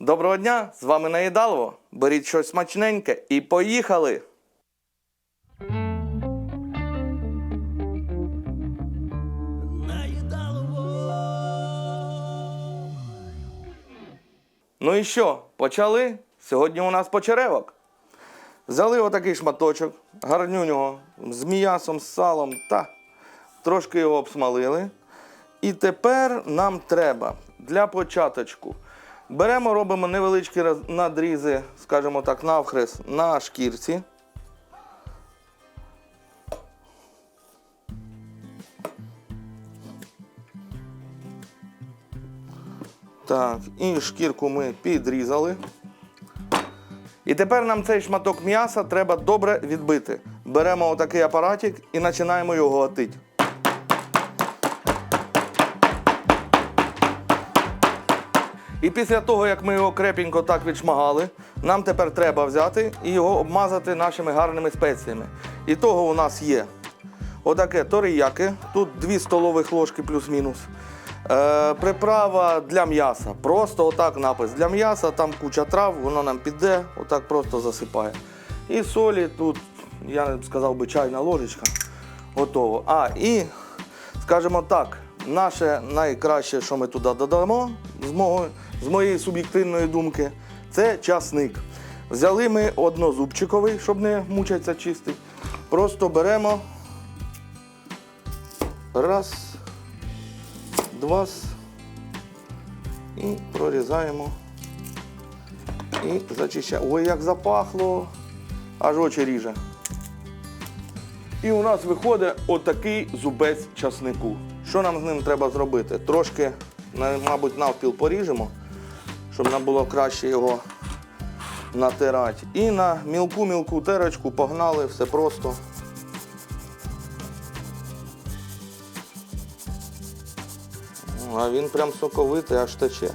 Доброго дня! З вами Наїдалово. Беріть щось смачненьке і поїхали! Наїдалово! Ну і що, почали? Сьогодні у нас почеревок. Взяли отакий шматочок, гарнюнього, з м'ясом, з салом та трошки його обсмалили. І тепер нам треба для початочку. Беремо, робимо невеличкі надрізи, скажімо так, навхрест на шкірці. Так, і шкірку ми підрізали. І тепер нам цей шматок м'яса треба добре відбити. Беремо отакий апаратик і починаємо його гатити. І після того, як ми його крепенько так відшмагали, нам тепер треба взяти і його обмазати нашими гарними спеціями. І того у нас є отаке торіяки, тут 2 столових ложки плюс-мінус. Е, приправа для м'яса. Просто отак напис для м'яса, там куча трав, воно нам піде, отак просто засипає. І солі тут, я б сказав би, чайна ложечка. Готово. А, і, скажімо так, наше найкраще, що ми туди додамо, з, мого, з моєї суб'єктивної думки, це часник. Взяли ми однозубчиковий, щоб не мучатися чистий. Просто беремо. Раз, два і прорізаємо. І зачищаємо. Ой, як запахло, аж очі ріже. І у нас виходить отакий зубець часнику. Що нам з ним треба зробити? Трошки, мабуть, навпіл поріжемо, щоб нам було краще його натирати. І на мілку-мілку терочку погнали, все просто. А він прям соковитий, аж тече.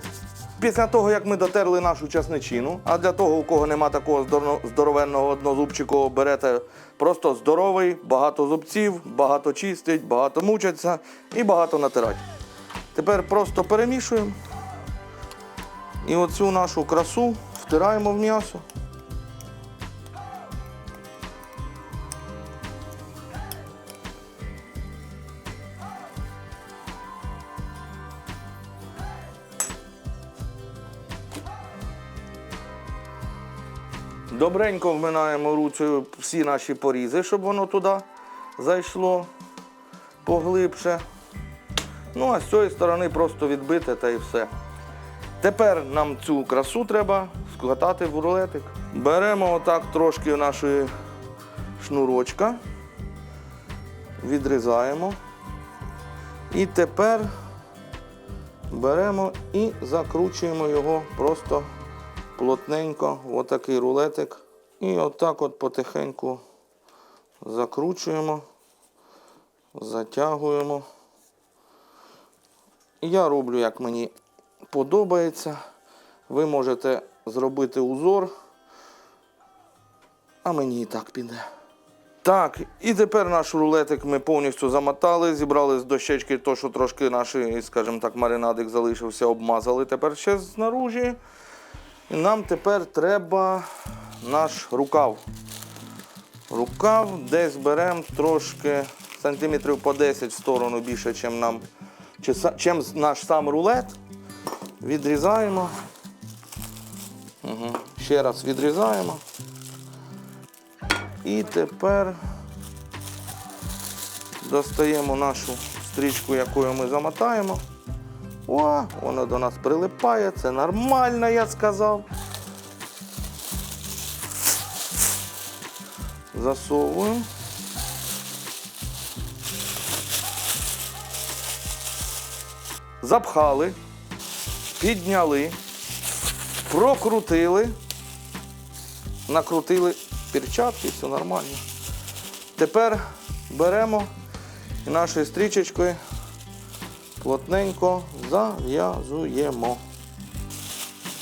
Після того, як ми дотерли нашу часничину, а для того, у кого нема такого здоровенного однозубчику, берете просто здоровий, багато зубців, багато чистить, багато мучаться і багато натирать. Тепер просто перемішуємо. І оцю нашу красу втираємо в м'ясо. Добренько вминаємо руцею всі наші порізи, щоб воно туди зайшло поглибше. Ну, а з цієї сторони просто відбити та і все. Тепер нам цю красу треба складати в рулетик. Беремо отак трошки нашої шнурочка, відрізаємо. І тепер беремо і закручуємо його просто плотненько, отакий рулетик. І отак от потихеньку закручуємо, затягуємо. Я роблю, як мені подобається. Ви можете зробити узор, а мені і так піде. Так, і тепер наш рулетик ми повністю замотали, зібрали з дощечки то, що трошки наш, скажімо так, маринадик залишився, обмазали тепер ще знаружі. І нам тепер треба наш рукав. Рукав десь беремо трошки сантиметрів по 10 в сторону більше, ніж нам, чим наш сам рулет. Відрізаємо. Угу. Ще раз відрізаємо. І тепер достаємо нашу стрічку, якою ми замотаємо. О, воно до нас прилипає, це нормально, я сказав. Засовуємо. Запхали, підняли, прокрутили, накрутили перчатки, все нормально. Тепер беремо і нашою стрічечкою плотненько зав'язуємо.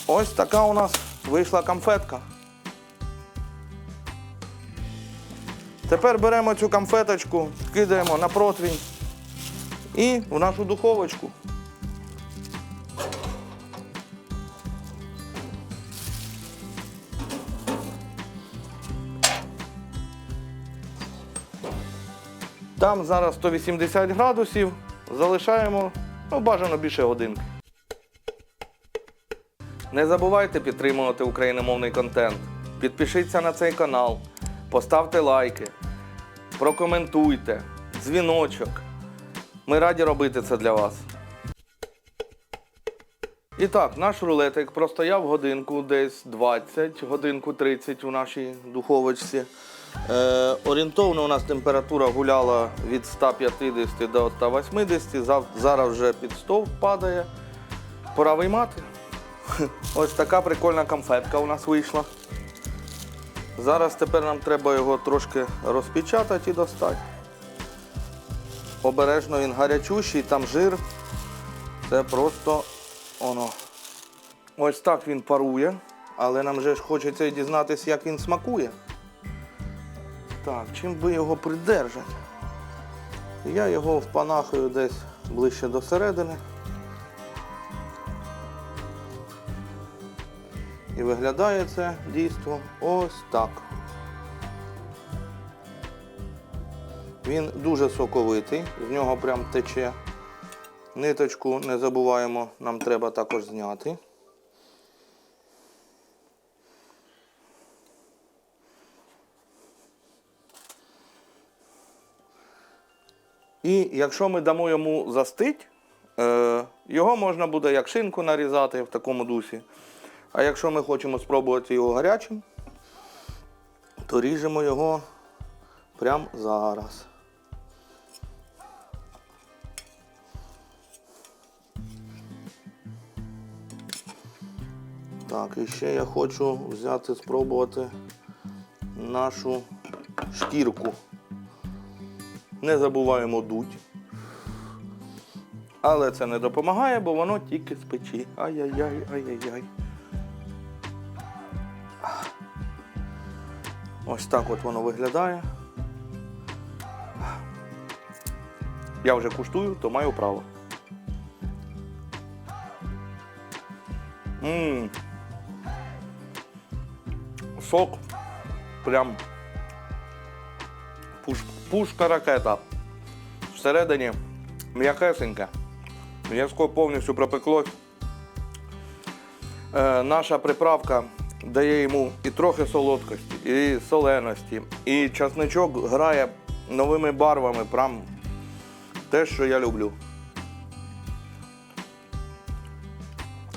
Ось така у нас вийшла конфетка. Тепер беремо цю конфеточку, кидаємо на противень і в нашу духовочку. Там зараз 180 градусів. Залишаємо ну, бажано більше годинки. Не забувайте підтримувати україномовний контент. Підпишіться на цей канал, поставте лайки, прокоментуйте, дзвіночок. Ми раді робити це для вас. І так, наш рулетик простояв годинку десь 20, годинку 30 у нашій духовочці. Е, орієнтовно у нас температура гуляла від 150 до 180, зав- зараз вже під 100 падає. Пора виймати. Ось така прикольна конфетка у нас вийшла. Зараз тепер нам треба його трошки розпечатати і достати. Обережно він гарячущий, там жир. Це просто воно. Ось так він парує, але нам же ж хочеться дізнатися, як він смакує. Так, чим би його придержати? Я його впанахаю десь ближче до середини. І виглядає це дійство ось так. Він дуже соковитий, з нього прям тече. Ниточку не забуваємо, нам треба також зняти. І якщо ми дамо йому застить, е, його можна буде як шинку нарізати в такому дусі. А якщо ми хочемо спробувати його гарячим, то ріжемо його прямо зараз. Так, і ще я хочу взяти, спробувати нашу шкірку. Не забуваємо дуть. Але це не допомагає, бо воно тільки з печі. Ай-яй-яй, ай-яй-яй. Ось так от воно виглядає. Я вже куштую, то маю право. Ммм. Сок. Прям пушка ракета. Всередині м'якесеньке. М'язко повністю пропеклось. Е, наша приправка дає йому і трохи солодкості, і соленості, і часничок грає новими барвами. Прям те, що я люблю.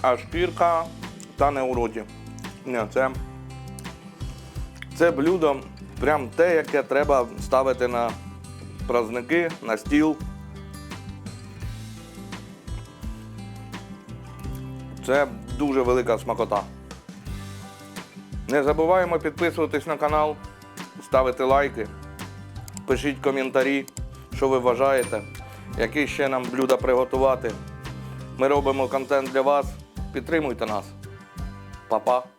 А шкірка та не у роті. Ні, це, це блюдо прям те, яке треба ставити на праздники, на стіл. Це дуже велика смакота. Не забуваємо підписуватись на канал, ставити лайки, пишіть коментарі, що ви вважаєте, які ще нам блюда приготувати. Ми робимо контент для вас. Підтримуйте нас. Па-па.